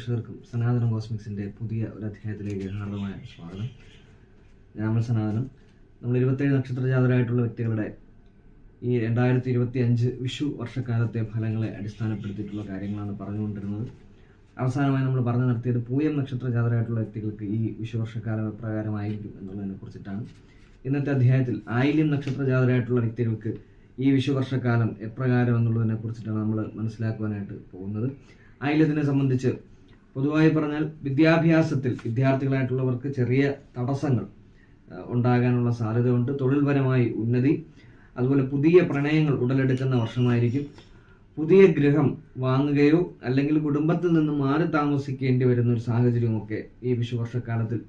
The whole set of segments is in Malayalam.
പ്രേക്ഷകർക്കും സനാതന കോസ്മിക്സിന്റെ പുതിയ ഒരു അധ്യായത്തിലേക്ക് ഹാർദമായ സ്വാഗതം. ഞാൻ നമ്മൾ സനാതനം. നമ്മൾ ഇരുപത്തേഴ് നക്ഷത്രജാതരായിട്ടുള്ള വ്യക്തികളുടെ ഈ രണ്ടായിരത്തി ഇരുപത്തി അഞ്ച് വിഷു വർഷക്കാലത്തെ ഫലങ്ങളെ അടിസ്ഥാനപ്പെടുത്തിയിട്ടുള്ള കാര്യങ്ങളാണ് പറഞ്ഞുകൊണ്ടിരുന്നത്. അവസാനമായി നമ്മൾ പറഞ്ഞു നിർത്തിയത് പൂയം നക്ഷത്ര നക്ഷത്രജാതരായിട്ടുള്ള വ്യക്തികൾക്ക് ഈ വിഷു വർഷക്കാലം എപ്രകാരമായിരിക്കും എന്നുള്ളതിനെ കുറിച്ചിട്ടാണ്. ഇന്നത്തെ അധ്യായത്തിൽ ആയില്യം നക്ഷത്ര നക്ഷത്രജാതരായിട്ടുള്ള വ്യക്തികൾക്ക് ഈ വിഷു വർഷക്കാലം എപ്രകാരം എന്നുള്ളതിനെ കുറിച്ചിട്ടാണ് നമ്മൾ മനസ്സിലാക്കുവാനായിട്ട് പോകുന്നത്. ആയില്യത്തിനെ സംബന്ധിച്ച് പൊതുവായി പറഞ്ഞാൽ വിദ്യാഭ്യാസത്തിൽ വിദ്യാർത്ഥികളായിട്ടുള്ളവർക്ക് ചെറിയ തടസ്സങ്ങൾ ഉണ്ടാകാനുള്ള സാധ്യതയുണ്ട്. തൊഴിൽപരമായി ഉന്നതി അതുപോലെ പുതിയ പ്രണയങ്ങൾ ഉടലെടുക്കുന്ന വർഷമായിരിക്കും. പുതിയ ഗൃഹം വാങ്ങുകയോ അല്ലെങ്കിൽ കുടുംബത്തിൽ നിന്ന് മാറി താമസിക്കേണ്ടി വരുന്ന ഒരു സാഹചര്യമൊക്കെ ഈ വിഷുവർഷക്കാലത്തിൽ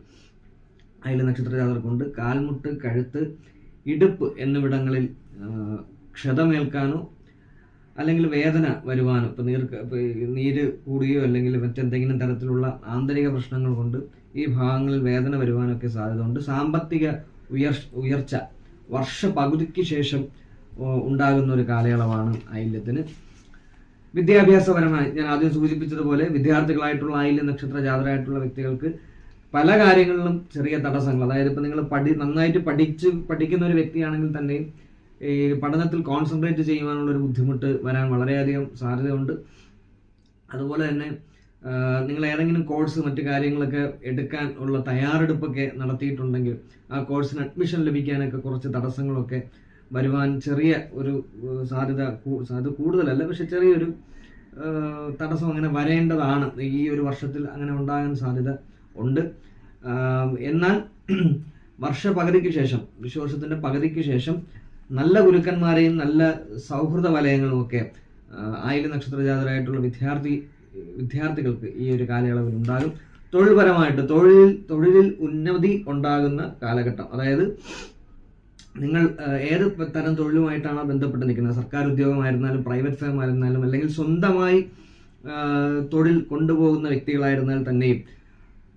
അയൽ നക്ഷത്ര ജാതകർക്കുണ്ട്. കാൽമുട്ട് കഴുത്ത് ഇടുപ്പ് എന്നിവിടങ്ങളിൽ ക്ഷതമേൽക്കാനോ അല്ലെങ്കിൽ വേദന വരുവാനോ ഇപ്പം നീർ നീര് കൂടുകയോ അല്ലെങ്കിൽ മറ്റെന്തെങ്കിലും തരത്തിലുള്ള ആന്തരിക പ്രശ്നങ്ങൾ കൊണ്ട് ഈ ഭാഗങ്ങളിൽ വേദന വരുവാനൊക്കെ സാധ്യതയുണ്ട്. സാമ്പത്തിക ഉയർ ഉയർച്ച വർഷ പകുതിക്ക് ശേഷം ഉണ്ടാകുന്ന ഒരു കാലയളവാണ് ആയില്യത്തിന്. വിദ്യാഭ്യാസപരമായി ഞാൻ ആദ്യം സൂചിപ്പിച്ചതുപോലെ വിദ്യാർത്ഥികളായിട്ടുള്ള ആയില്യ നക്ഷത്ര ജാതരായിട്ടുള്ള വ്യക്തികൾക്ക് പല കാര്യങ്ങളിലും ചെറിയ തടസ്സങ്ങൾ. അതായത് ഇപ്പം നിങ്ങൾ പഠി നന്നായിട്ട് പഠിച്ച് പഠിക്കുന്ന ഒരു വ്യക്തിയാണെങ്കിൽ തന്നെയും ഈ പഠനത്തിൽ കോൺസെൻട്രേറ്റ് ചെയ്യുവാനുള്ള ഒരു ബുദ്ധിമുട്ട് വരാൻ വളരെയധികം സാധ്യതയുണ്ട്. അതുപോലെ തന്നെ നിങ്ങൾ ഏതെങ്കിലും കോഴ്സ് മറ്റു കാര്യങ്ങളൊക്കെ എടുക്കാൻ ഉള്ള തയ്യാറെടുപ്പൊക്കെ നടത്തിയിട്ടുണ്ടെങ്കിൽ ആ കോഴ്സിന് അഡ്മിഷൻ ലഭിക്കാനൊക്കെ കുറച്ച് തടസ്സങ്ങളൊക്കെ വരുവാൻ ചെറിയ ഒരു സാധ്യത അത് കൂടുതലല്ല. പക്ഷെ ചെറിയൊരു തടസ്സം അങ്ങനെ വരേണ്ടതാണ്. ഈ ഒരു വർഷത്തിൽ അങ്ങനെ ഉണ്ടാകാൻ സാധ്യത ഉണ്ട്. എന്നാൽ വർഷ പകുതിക്ക് ശേഷം വിശ്വാസത്തിന്റെ പകുതിക്ക് ശേഷം നല്ല ഗുരുക്കന്മാരെയും നല്ല സൗഹൃദ വലയങ്ങളും ഒക്കെ ആയില നക്ഷത്രജാതരായിട്ടുള്ള വിദ്യാർത്ഥി വിദ്യാർത്ഥികൾക്ക് ഈ ഒരു കാലയളവിൽ ഉണ്ടാകും. തൊഴിൽപരമായിട്ട് തൊഴിലിൽ തൊഴിലിൽ ഉന്നതി ഉണ്ടാകുന്ന കാലഘട്ടം. അതായത് നിങ്ങൾ ഏത് തരം തൊഴിലുമായിട്ടാണോ ബന്ധപ്പെട്ട് നിൽക്കുന്നത്? സർക്കാർ ഉദ്യോഗമായിരുന്നാലും പ്രൈവറ്റ് ഫേം ആയിരുന്നാലും അല്ലെങ്കിൽ സ്വന്തമായി തൊഴിൽ കൊണ്ടുപോകുന്ന വ്യക്തികളായിരുന്നാൽ തന്നെയും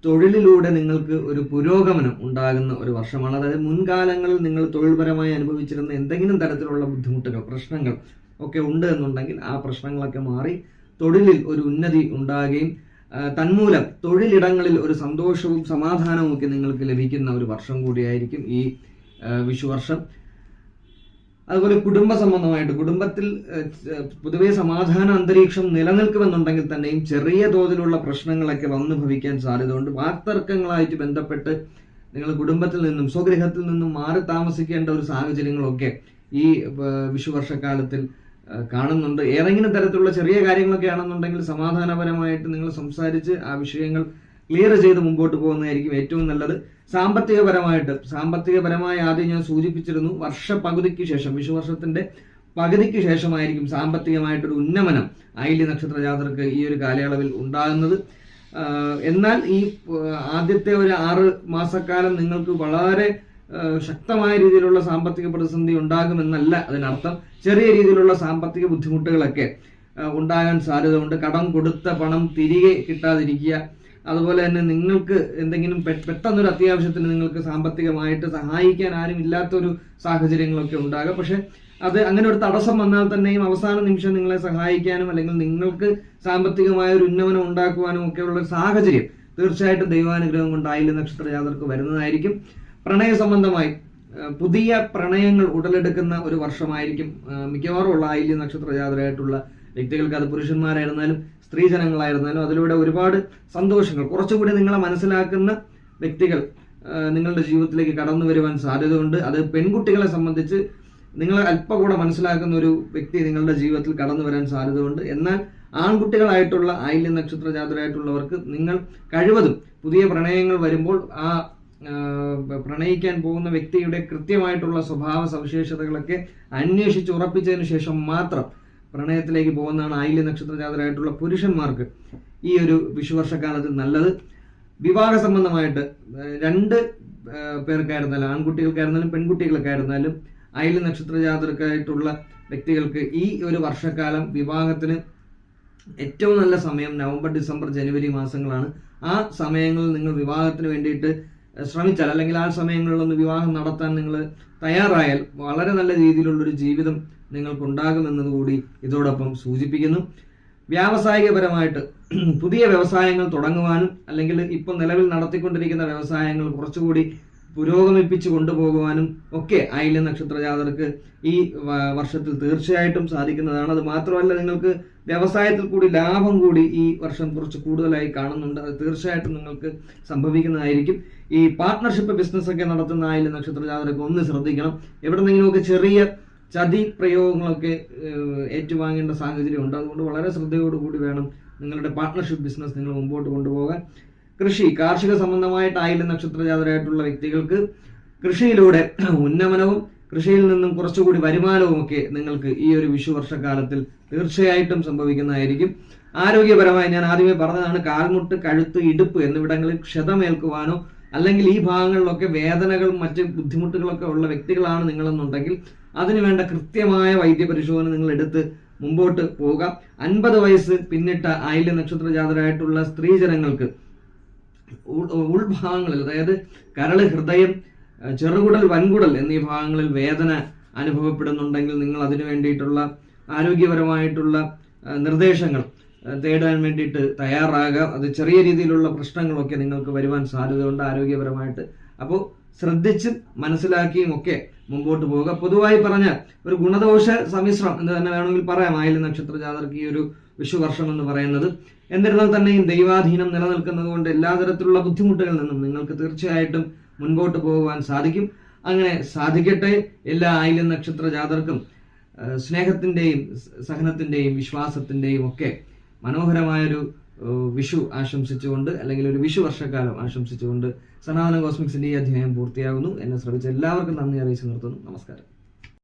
തൊഴിലിലൂടെ നിങ്ങൾക്ക് ഒരു പുരോഗമനം ഉണ്ടാകുന്ന ഒരു വർഷമാണ്. അതായത് മുൻകാലങ്ങളിൽ നിങ്ങൾ തൊഴിൽപരമായി അനുഭവിച്ചിരുന്ന എന്തെങ്കിലും തരത്തിലുള്ള ബുദ്ധിമുട്ടുകൾ പ്രശ്നങ്ങൾ ഒക്കെ ഉണ്ട് എന്നുണ്ടെങ്കിൽ ആ പ്രശ്നങ്ങളൊക്കെ മാറി തൊഴിലിൽ ഒരു ഉന്നതി ഉണ്ടാകുകയും തന്മൂലം തൊഴിലിടങ്ങളിൽ ഒരു സന്തോഷവും സമാധാനവും ഒക്കെ നിങ്ങൾക്ക് ലഭിക്കുന്ന ഒരു വർഷം കൂടിയായിരിക്കും ഈ വിഷുവർഷം. അതുപോലെ കുടുംബ സംബന്ധമായിട്ട് കുടുംബത്തിൽ പൊതുവേ സമാധാന അന്തരീക്ഷം നിലനിൽക്കുമെന്നുണ്ടെങ്കിൽ തന്നെയും ചെറിയ തോതിലുള്ള പ്രശ്നങ്ങളൊക്കെ വന്നു ഭവിക്കാൻ സാധ്യത സാധ്യതയുണ്ട്. വാക്തർക്കങ്ങളായിട്ട് ബന്ധപ്പെട്ട് നിങ്ങൾ കുടുംബത്തിൽ നിന്നും സ്വഗൃഹത്തിൽ നിന്നും മാറി താമസിക്കേണ്ട ഒരു സാഹചര്യങ്ങളൊക്കെ ഈ വിഷുവർഷക്കാലത്തിൽ കാണുന്നുണ്ട്. ഏതെങ്കിലും തരത്തിലുള്ള ചെറിയ കാര്യങ്ങളൊക്കെ ആണെന്നുണ്ടെങ്കിൽ സമാധാനപരമായിട്ട് നിങ്ങൾ സംസാരിച്ച് ആ വിഷയങ്ങൾ ക്ലിയർ ചെയ്ത് മുമ്പോട്ട് പോകുന്നതായിരിക്കും ഏറ്റവും നല്ലത്. സാമ്പത്തികപരമായിട്ട് സാമ്പത്തികപരമായി ആദ്യം ഞാൻ സൂചിപ്പിച്ചിരുന്നു വർഷ പകുതിക്ക് ശേഷം വിഷുവർഷത്തിന്റെ പകുതിക്ക് ശേഷമായിരിക്കും സാമ്പത്തികമായിട്ടൊരു ഉന്നമനം ഐലി നക്ഷത്ര ജാതർക്ക് ഈ ഒരു കാലയളവിൽ ഉണ്ടാകുന്നത്. എന്നാൽ ഈ ആദ്യത്തെ ഒരു ആറ് മാസക്കാലം നിങ്ങൾക്ക് വളരെ ശക്തമായ രീതിയിലുള്ള സാമ്പത്തിക പ്രതിസന്ധി ഉണ്ടാകുമെന്നല്ല അതിനർത്ഥം. ചെറിയ രീതിയിലുള്ള സാമ്പത്തിക ബുദ്ധിമുട്ടുകളൊക്കെ ഉണ്ടാകാൻ സാധ്യത ഉണ്ട് കടം കൊടുത്ത പണം തിരികെ കിട്ടാതിരിക്കുക അതുപോലെ തന്നെ നിങ്ങൾക്ക് എന്തെങ്കിലും പെട്ടെന്നൊരു അത്യാവശ്യത്തിന് നിങ്ങൾക്ക് സാമ്പത്തികമായിട്ട് സഹായിക്കാൻ ആരും ഇല്ലാത്തൊരു സാഹചര്യങ്ങളൊക്കെ ഉണ്ടാകാം. പക്ഷെ അത് അങ്ങനെ ഒരു തടസ്സം വന്നാൽ തന്നെയും അവസാന നിമിഷം നിങ്ങളെ സഹായിക്കാനും അല്ലെങ്കിൽ നിങ്ങൾക്ക് സാമ്പത്തികമായ ഒരു ഉന്നമനം ഉണ്ടാക്കുവാനും ഒക്കെ ഉള്ള ഒരു സാഹചര്യം തീർച്ചയായിട്ടും ദൈവാനുഗ്രഹം കൊണ്ട് ആയില്ല നക്ഷത്ര ജാതർക്ക് വരുന്നതായിരിക്കും. പ്രണയ സംബന്ധമായി പുതിയ പ്രണയങ്ങൾ ഉടലെടുക്കുന്ന ഒരു വർഷമായിരിക്കും മിക്കവാറും ഉള്ള ആയില്യ നക്ഷത്ര ജാതരായിട്ടുള്ള വ്യക്തികൾക്ക് അത് പുരുഷന്മാരായിരുന്നാലും സ്ത്രീജനങ്ങളായിരുന്നാലും അതിലൂടെ ഒരുപാട് സന്തോഷങ്ങൾ കുറച്ചുകൂടി നിങ്ങളെ മനസ്സിലാക്കുന്ന വ്യക്തികൾ നിങ്ങളുടെ ജീവിതത്തിലേക്ക് കടന്നു വരുവാൻ സാധ്യതയുണ്ട്. അത് പെൺകുട്ടികളെ സംബന്ധിച്ച് നിങ്ങൾ അല്പം കൂടെ മനസ്സിലാക്കുന്ന ഒരു വ്യക്തി നിങ്ങളുടെ ജീവിതത്തിൽ കടന്നു വരാൻ സാധ്യതയുണ്ട്. എന്നാൽ ആൺകുട്ടികളായിട്ടുള്ള ആയില്യ നക്ഷത്ര ജാതരായിട്ടുള്ളവർക്ക് നിങ്ങൾ കഴിവതും പുതിയ പ്രണയങ്ങൾ വരുമ്പോൾ ആ പ്രണയിക്കാൻ പോകുന്ന വ്യക്തിയുടെ കൃത്യമായിട്ടുള്ള സ്വഭാവ സവിശേഷതകളൊക്കെ അന്വേഷിച്ച് ഉറപ്പിച്ചതിന് ശേഷം മാത്രം പ്രണയത്തിലേക്ക് പോകുന്നതാണ് ആയില്യ നക്ഷത്ര ജാതരായിട്ടുള്ള പുരുഷന്മാർക്ക് ഈ ഒരു വിഷുവർഷക്കാലത്ത് നല്ലത്. വിവാഹ സംബന്ധമായിട്ട് രണ്ട് പേർക്കായിരുന്നാലും ആൺകുട്ടികൾക്കായിരുന്നാലും പെൺകുട്ടികൾക്കായിരുന്നാലും അയൽ നക്ഷത്ര ജാതർക്കായിട്ടുള്ള വ്യക്തികൾക്ക് ഈ ഒരു വർഷക്കാലം വിവാഹത്തിന് ഏറ്റവും നല്ല സമയം നവംബർ ഡിസംബർ ജനുവരി മാസങ്ങളാണ്. ആ സമയങ്ങളിൽ നിങ്ങൾ വിവാഹത്തിന് വേണ്ടിയിട്ട് ശ്രമിച്ചാൽ അല്ലെങ്കിൽ ആ സമയങ്ങളിലൊന്ന് വിവാഹം നടത്താൻ നിങ്ങൾ തയ്യാറായാൽ വളരെ നല്ല രീതിയിലുള്ളൊരു ജീവിതം നിങ്ങൾക്കുണ്ടാകുമെന്നത് കൂടി ഇതോടൊപ്പം സൂചിപ്പിക്കുന്നു. വ്യാവസായികപരമായിട്ട് പുതിയ വ്യവസായങ്ങൾ തുടങ്ങുവാനും അല്ലെങ്കിൽ ഇപ്പം നിലവിൽ നടത്തിക്കൊണ്ടിരിക്കുന്ന വ്യവസായങ്ങൾ കുറച്ചുകൂടി പുരോഗമിപ്പിച്ച് കൊണ്ടുപോകുവാനും ഒക്കെ ആയില്യ നക്ഷത്ര ജാതർക്ക് ഈ വർഷത്തിൽ തീർച്ചയായിട്ടും സാധിക്കുന്നതാണ്. അത് മാത്രമല്ല നിങ്ങൾക്ക് വ്യവസായത്തിൽ കൂടി ലാഭം കൂടി ഈ വർഷം കുറച്ച് കൂടുതലായി കാണുന്നുണ്ട്. അത് തീർച്ചയായിട്ടും നിങ്ങൾക്ക് സംഭവിക്കുന്നതായിരിക്കും. ഈ പാർട്ണർഷിപ്പ് ബിസിനസ് ഒക്കെ നടത്തുന്ന ആയില്യ നക്ഷത്ര ജാതകർക്ക് ഒന്ന് ശ്രദ്ധിക്കണം. എവിടെ നിന്നെങ്കിലുമൊക്കെ ചെറിയ ചതി പ്രയോഗങ്ങളൊക്കെ ഏറ്റുവാങ്ങേണ്ട സാഹചര്യം ഉണ്ട്. അതുകൊണ്ട് വളരെ ശ്രദ്ധയോടുകൂടി വേണം നിങ്ങളുടെ പാർട്ണർഷിപ്പ് ബിസിനസ് നിങ്ങൾ മുമ്പോട്ട് കൊണ്ടുപോകാൻ. കൃഷി കാർഷിക സംബന്ധമായിട്ടായാലും ആയില്യം നക്ഷത്ര ജാതരായിട്ടുള്ള വ്യക്തികൾക്ക് കൃഷിയിലൂടെ ഉന്നമനവും കൃഷിയിൽ നിന്നും കുറച്ചുകൂടി വരുമാനവും ഒക്കെ നിങ്ങൾക്ക് ഈ ഒരു വിഷു വർഷക്കാലത്തിൽ തീർച്ചയായിട്ടും സംഭവിക്കുന്നതായിരിക്കും. ആരോഗ്യപരമായി ഞാൻ ആദ്യമേ പറഞ്ഞതാണ് കാൽമുട്ട് കഴുത്ത് ഇടുപ്പ് എന്നിവിടങ്ങളിൽ ക്ഷതമേൽക്കുവാനോ അല്ലെങ്കിൽ ഈ ഭാഗങ്ങളിലൊക്കെ വേദനകളും മറ്റ് ബുദ്ധിമുട്ടുകളൊക്കെ ഉള്ള വ്യക്തികളാണ് നിങ്ങളെന്നുണ്ടെങ്കിൽ അതിനുവേണ്ട കൃത്യമായ വൈദ്യപരിശോധന നിങ്ങൾ എടുത്ത് മുമ്പോട്ട് പോവുക അൻപത് വയസ്സ് പിന്നിട്ട ആയില്യ നക്ഷത്ര ജാതരായിട്ടുള്ള സ്ത്രീജനങ്ങൾക്ക് ജനങ്ങൾക്ക് ഉൾഭാഗങ്ങളിൽ അതായത് കരൾ ഹൃദയം ചെറുകുടൽ വൻകുടൽ എന്നീ ഭാഗങ്ങളിൽ വേദന അനുഭവപ്പെടുന്നുണ്ടെങ്കിൽ നിങ്ങൾ അതിനു വേണ്ടിയിട്ടുള്ള ആരോഗ്യപരമായിട്ടുള്ള നിർദ്ദേശങ്ങൾ തേടാൻ വേണ്ടിയിട്ട് തയ്യാറാകാം. അത് ചെറിയ രീതിയിലുള്ള പ്രശ്നങ്ങളൊക്കെ നിങ്ങൾക്ക് വരുവാൻ സാധ്യതയുണ്ട് ആരോഗ്യപരമായിട്ട്. അപ്പോൾ ശ്രദ്ധിച്ചും മനസ്സിലാക്കിയും ഒക്കെ മുമ്പോട്ട് പോവുക. പൊതുവായി പറഞ്ഞ ഒരു ഗുണദോഷ സമ്മിശ്രം എന്ന് തന്നെ വേണമെങ്കിൽ പറയാം. ആയില നക്ഷത്ര ജാതർക്ക് ഈ ഒരു വിഷുവർഷം എന്ന് പറയുന്നത്. എന്നിരുന്നാൽ തന്നെയും ദൈവാധീനം നിലനിൽക്കുന്നത് കൊണ്ട് എല്ലാ തരത്തിലുള്ള ബുദ്ധിമുട്ടുകളിൽ നിന്നും നിങ്ങൾക്ക് തീർച്ചയായിട്ടും മുൻപോട്ട് പോകുവാൻ സാധിക്കും. അങ്ങനെ സാധിക്കട്ടെ. എല്ലാ ആയില നക്ഷത്ര ജാതർക്കും സ്നേഹത്തിന്റെയും സ്നേഹത്തിന്റെയും വിശ്വാസത്തിന്റെയും ഒക്കെ മനോഹരമായൊരു വിഷു ആശംസിച്ചുകൊണ്ട് അല്ലെങ്കിൽ ഒരു വിഷു വർഷക്കാലം ആശംസിച്ചുകൊണ്ട് സനാതന കോസ്മിക്സിന്റെ ഈ അധ്യായം പൂർത്തിയാകുന്നു. എന്നെ ശ്രമിച്ച എല്ലാവർക്കും നന്ദി അറിയിച്ചു നിർത്തുന്നു. നമസ്കാരം.